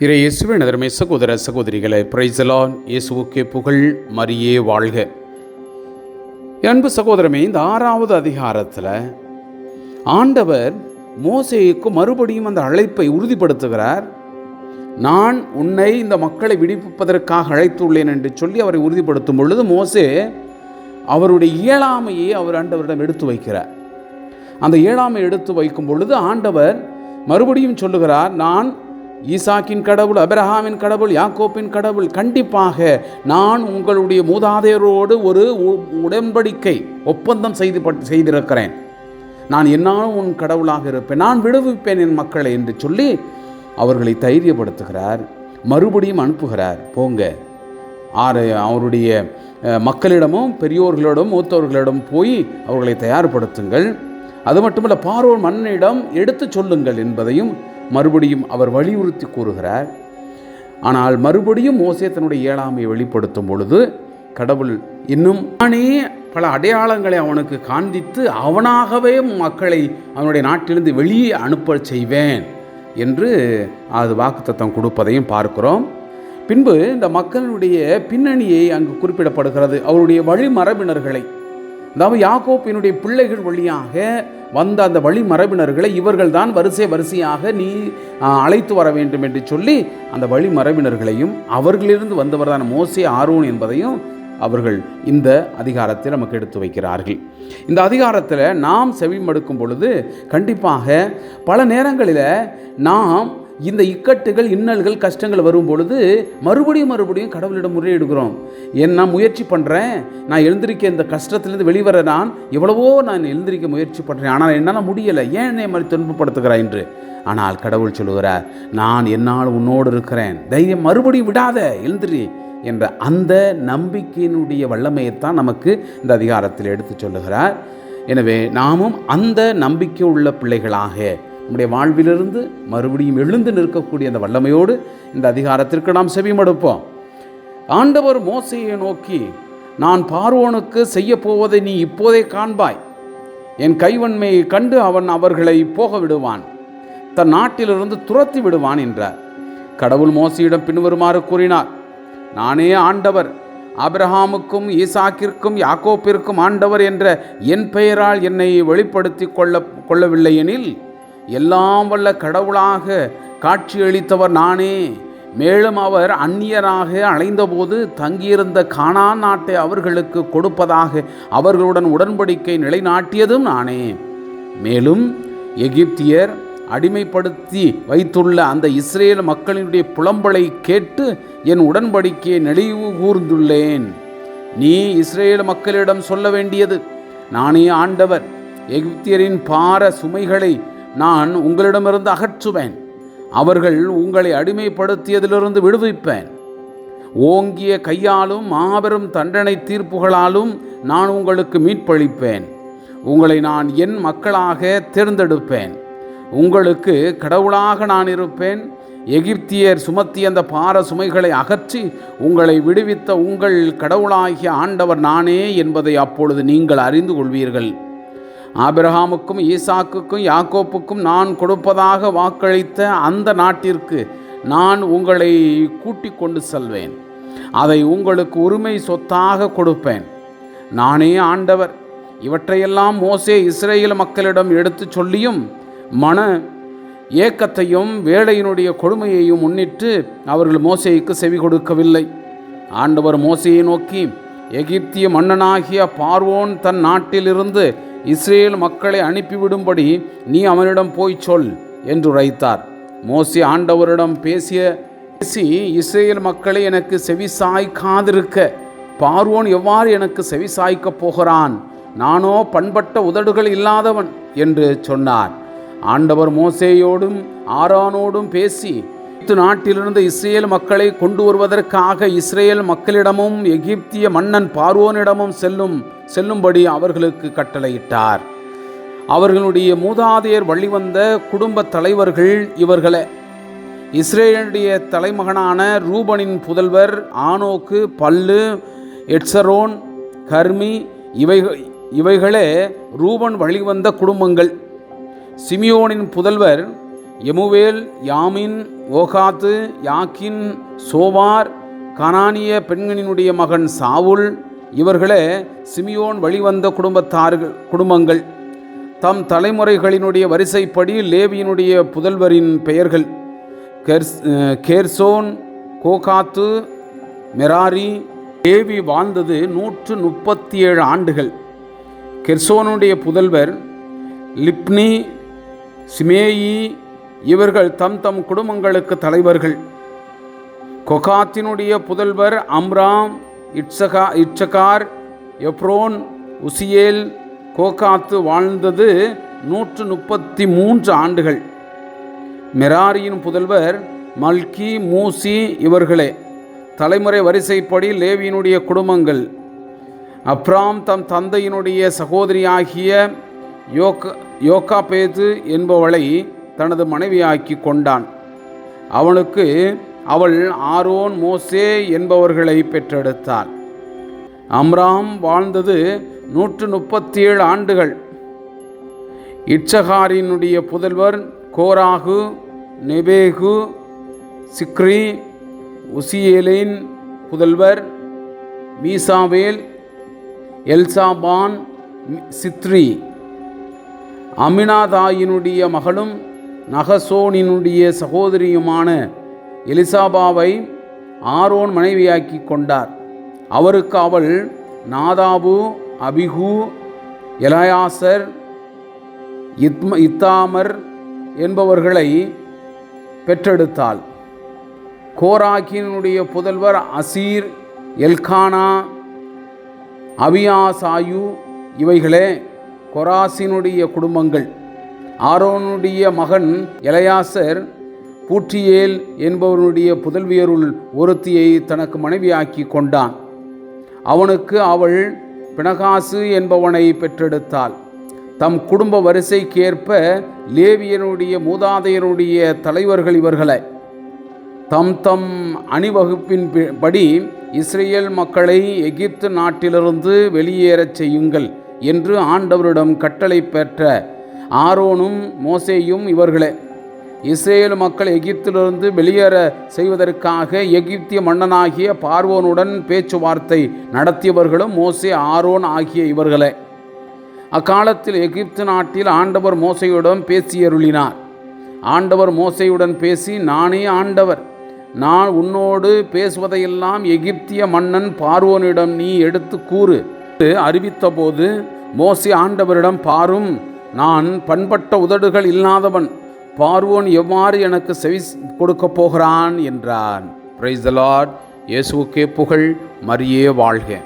இறை இயேசுவின் நதர்மை சகோதர சகோதரிகளை பிரைசலான் இயேசுவுக்கே புகழ் மரியே வாழ்க. அன்பு சகோதரமே இந்த ஆறாவது அதிகாரத்தில் ஆண்டவர் மோசேக்கு மறுபடியும் அந்த அழைப்பை உறுதிப்படுத்துகிறார். நான் உன்னை இந்த மக்களை விடுவிப்பதற்காக அழைத்துள்ளேன் என்று சொல்லி அவரை உறுதிப்படுத்தும் பொழுது மோசே அவருடைய இயலாமையை அவர் ஆண்டவரிடம் எடுத்து வைக்கிறார். அந்த இயலாமை எடுத்து வைக்கும் பொழுது ஆண்டவர் மறுபடியும் சொல்லுகிறார் நான் ஈசாக்கின் கடவுள் அபிரஹாமின் கடவுள் யாக்கோப்பின் கடவுள் கண்டிப்பாக நான் உங்களுடைய மூதாதையரோடு ஒரு உடன்படிக்கை ஒப்பந்தம் செய்து பட்- செய்திருக்கிறேன். நான் என்னாலும் உன் கடவுளாக இருப்பேன். நான் விடுவிப்பேன் என் மக்களை என்று சொல்லி அவர்களை தைரியப்படுத்துகிறார். மறுபடியும் அனுப்புகிறார். போங்க. ஆறு அவருடைய மக்களிடமும் பெரியோர்களிடம் மூத்தவர்களிடம் போய் அவர்களை தயார்படுத்துங்கள். அது மட்டுமல்ல பார்வோர் மன்னனிடம் எடுத்துச் சொல்லுங்கள் என்பதையும் மறுபடியும் அவர் வலியுறுத்தி கூறுகிறார். ஆனால் மறுபடியும் மோசே தன்னுடைய இயலாமையை வெளிப்படுத்தும் பொழுது கடவுள் இன்னும் நானே பல அடையாளங்களை அவனுக்கு காண்பித்து அவனாகவே மக்களை அவனுடைய நாட்டிலிருந்து வெளியே அனுப்ப செய்வேன் என்று அது வாக்குத்தத்தம் கொடுப்பதையும் பார்க்கிறோம். பின்பு இந்த மக்களுடைய பின்னணியை அங்கு குறிப்பிடப்படுகிறது. அவருடைய வழிமரபினர்களை அதாவது யாக்கோப்பினுடைய பிள்ளைகள் வழியாக வந்த அந்த வழிமரபினர்களை இவர்கள் தான் வரிசை வரிசையாக நீ அழைத்து வர வேண்டும் என்று சொல்லி அந்த வழிமரபினர்களையும் அவர்களிலிருந்து வந்தவர்தான் மோசே ஆரோன் என்பதையும் அவர்கள் இந்த அதிகாரத்தில் நமக்கு எடுத்து வைக்கிறார்கள். இந்த அதிகாரத்தில் நாம் செவிமடுக்கும் பொழுது கண்டிப்பாக பல நேரங்களில் நாம் இந்த இக்கட்டுகள் இன்னல்கள் கஷ்டங்கள் வரும் பொழுது மறுபடியும் மறுபடியும் கடவுளிடம் முறையிடுகிறோம். என் நான் முயற்சி பண்ணுறேன் நான் எழுந்திருக்க இந்த கஷ்டத்துலேருந்து வெளிவர நான் எவ்வளவோ நான் எழுந்திருக்க முயற்சி பண்ணுறேன் ஆனால் என்னால் முடியலை. ஏன் என்னை மாதிரி துன்பப்படுத்துகிறாய் என்று? ஆனால் கடவுள் சொல்லுகிறார் நான் என்னால் உன்னோடு இருக்கிறேன். தைரியம் மறுபடியும் விடாத எழுந்திரி என்ற அந்த நம்பிக்கையினுடைய வல்லமையைத்தான் நமக்கு இந்த அதிகாரத்தில் எடுத்து சொல்லுகிறார். எனவே நாமும் அந்த நம்பிக்கை உள்ள பிள்ளைகளாக நம்முடைய வாழ்விலிருந்து மறுபடியும் எழுந்து நிற்கக்கூடிய அந்த வல்லமையோடு இந்த அதிகாரத்திற்கு நாம் செவிமடுப்போம். ஆண்டவர் மோசையை நோக்கி நான் பார்வோனுக்கு செய்ய போவதை நீ இப்போதே காண்பாய். என் கைவன்மையை கண்டு அவன் அவர்களை போக விடுவான் தன் நாட்டிலிருந்து துரத்தி விடுவான் என்றார். கடவுள் மோசையிடம் பின்வருமாறு கூறினார் நானே ஆண்டவர் ஆபிரஹாமுக்கும் ஈசாக்கிற்கும் யாக்கோப்பிற்கும் ஆண்டவர் என்ற என் பெயரால் என்னை வெளிப்படுத்தி கொள்ள கொள்ளவில்லை எனில் எல்லாம் வல்ல கடவுளாக காட்சியளித்தவர் நானே. மேலும் அவர் அந்நியராக அலைந்தபோது தங்கியிருந்த கானான் நாட்டை அவர்களுக்கு கொடுப்பதாக அவர்களுடன் உடன்படிக்கை நிலைநாட்டியதும் நானே. மேலும் எகிப்தியர் அடிமைப்படுத்தி வைத்துள்ள அந்த இஸ்ரேல் மக்களினுடைய புலம்பலை கேட்டு என் உடன்படிக்கையை நினைவு கூர்ந்துள்ளேன். நீ இஸ்ரேல் மக்களிடம் சொல்ல வேண்டியது. நானே ஆண்டவர். எகிப்தியரின் பார சுமைகளை நான் உங்களிடமிருந்து அகற்றுவேன். அவர்கள் உங்களை அடிமைப்படுத்தியதிலிருந்து விடுவிப்பேன். ஓங்கிய கையாலும் மாபெரும் தண்டனை தீர்ப்புகளாலும் நான் உங்களுக்கு மீட்பளிப்பேன். உங்களை நான் என் மக்களாக தேர்ந்தெடுப்பேன். உங்களுக்கு கடவுளாக நான் இருப்பேன். எகிப்தியர் சுமத்திய அந்த பார சுமைகளை அகற்றி உங்களை விடுவித்த உங்கள் கடவுளாகிய ஆண்டவர் நானே என்பதை அப்பொழுது நீங்கள் அறிந்து கொள்வீர்கள். ஆபிரகாமுக்கும் ஈசாக்குக்கும் யாக்கோப்புக்கும் நான் கொடுப்பதாக வாக்களித்த அந்த நாட்டிற்கு நான் உங்களை கூட்டிக் கொண்டு செல்வேன். அதை உங்களுக்கு உரிமை சொத்தாக கொடுப்பேன். நானே ஆண்டவர். இவற்றையெல்லாம் மோசே இஸ்ரேல் மக்களிடம் எடுத்துச் சொல்லியும் மன ஏக்கத்தையும் வேலையினுடைய கொடுமையையும் முன்னிட்டு அவர்கள் மோசேக்கு செவி கொடுக்கவில்லை. ஆண்டவர் மோசையை நோக்கி எகிப்திய மன்னனாகிய பார்வோன் தன் நாட்டிலிருந்து இஸ்ரேல் மக்களை அனுப்பிவிடும்படி நீ அவனிடம் போய் சொல் என்று உரைத்தார். மோசே ஆண்டவரிடம் பேசிய பேசி இஸ்ரேல் மக்களை எனக்கு செவிசாய்க்காதிருக்க. பார்வோன் எவ்வாறு எனக்கு செவிசாய்க்கப் போகிறான்? நானோ பண்பட்ட உதடுகள் இல்லாதவன் என்று சொன்னார். ஆண்டவர் மோசேயோடும் ஆரானோடும் பேசி எகிப்து நாட்டிலிருந்து இஸ்ரேல் மக்களை கொண்டு வருவதற்காக இஸ்ரேல் மக்களிடமும் எகிப்திய மன்னன் பார்வோனிடமும் செல்லும் செல்லும்படி அவர்களுக்கு கட்டளையிட்டார். அவர்களுடைய மூதாதையர் வழிவந்த குடும்ப தலைவர்கள் இவர்களே. இஸ்ரேலுடைய தலைமகனான ரூபனின் புதல்வர் ஆனோக்கு பல்லு எட்சரோன் கர்மி இவை இவைகளே ரூபன் வழிவந்த குடும்பங்கள். சிமியோனின் புதல்வர் எமுவேல் யாமின் ஓகாத்து யாக்கின் சோவார் கனானிய பெண்களினுடைய மகன் சாவுல் இவர்களே சிமியோன் வழிவந்த குடும்பத்தார்கள் குடும்பங்கள். தம் தலைமுறைகளினுடைய வரிசைப்படி லேவியினுடைய புதல்வரின் பெயர்கள். கெர்ஸ் கேர்சோன் கோகாத்து மெராரி. லேவி வாழ்ந்தது நூற்று முப்பத்தி ஏழு ஆண்டுகள். கெர்சோனுடைய புதல்வர் லிப்னி சிமேயி இவர்கள் தம் தம் குடும்பங்களுக்கு தலைவர்கள். கொகாத்தினுடைய புதல்வர் அம்ராம் இட்சகா இட்சகார் எப்ரோன் உசியேல் கோகாத்து வாழ்ந்தது நூற்று முப்பத்தி மூன்று ஆண்டுகள். மெராரியின் புதல்வர் மல்கி மூசி இவர்களே தலைமுறை வரிசைப்படி லேவியினுடைய குடும்பங்கள். அப்ராம் தம் தந்தையினுடைய சகோதரியாகிய யோக யோகாபேது என்பவளை தனது மனைவியாக்கி கொண்டான். அவனுக்கு அவள் ஆரோன் மோசே என்பவர்களை பெற்றெடுத்தாள். அம்ராம் வாழ்ந்தது நூற்று முப்பத்தி ஏழு ஆண்டுகள். இட்சகாரினுடைய புதல்வர் கோராகு நெபேகு சிக்ரி உசியேலின் புதல்வர் மீசாவேல் எல்சாபான் சித்ரி. அமினாதாயினுடைய மகளும் நகசோனினுடைய சகோதரியுமான எலிசாபாவை ஆரோன் மனைவியாக்கி கொண்டார். அவருக்கு அவள் நாதாபு அபிகு எலாயாசர் இத்ம இத்தாமர் என்பவர்களை பெற்றெடுத்தாள். கோராக்கினுடைய புதல்வர் அசீர் எல்கானா அபியாசாயு இவைகளே கொராசினுடைய குடும்பங்கள். ஆரோனுடைய மகன் எலையாசர் பூற்றியேல் என்பவனுடைய புதல்வியருள் ஒருத்தியை தனக்கு மனைவியாக்கி கொண்டான். அவனுக்கு அவள் பிணகாசு என்பவனை பெற்றெடுத்தாள். தம் குடும்ப வரிசைக்கேற்ப லேவியனுடைய மூதாதையருடைய தலைவர்கள் இவர்களை. தம் தம் அணிவகுப்பின் படி இஸ்ரேல் மக்களை எகிப்து நாட்டிலிருந்து வெளியேறச் செய்யுங்கள் என்று ஆண்டவரிடம் கட்டளை பெற்ற ஆரோனும் மோசேயும் இவர்களே இஸ்ரேல் மக்கள் எகிப்திலிருந்து வெளியேற செய்வதற்காக எகிப்திய மன்னனாகிய பார்வோனுடன் பேச்சுவார்த்தை நடத்தியவர்களும் மோசே ஆரோன் ஆகிய இவர்களே. அக்காலத்தில் எகிப்து நாட்டில் ஆண்டவர் மோசையுடன் பேசியருளினார். ஆண்டவர் மோசையுடன் பேசி நானே ஆண்டவர் நான் உன்னோடு பேசுவதையெல்லாம் எகிப்திய மன்னன் பார்வோனிடம் நீ எடுத்து கூறு அறிவித்தபோது மோசே ஆண்டவரிடம் பாரும் நான் பண்பட்ட உதடுகள் இல்லாதவன் பார்வோன் எவ்வாறு எனக்கு செவி கொடுக்கப் போகிறான் என்றான். பிரைஸ் த லார்ட் இயேசுக்கே புகழ் மரியே வாழ்க.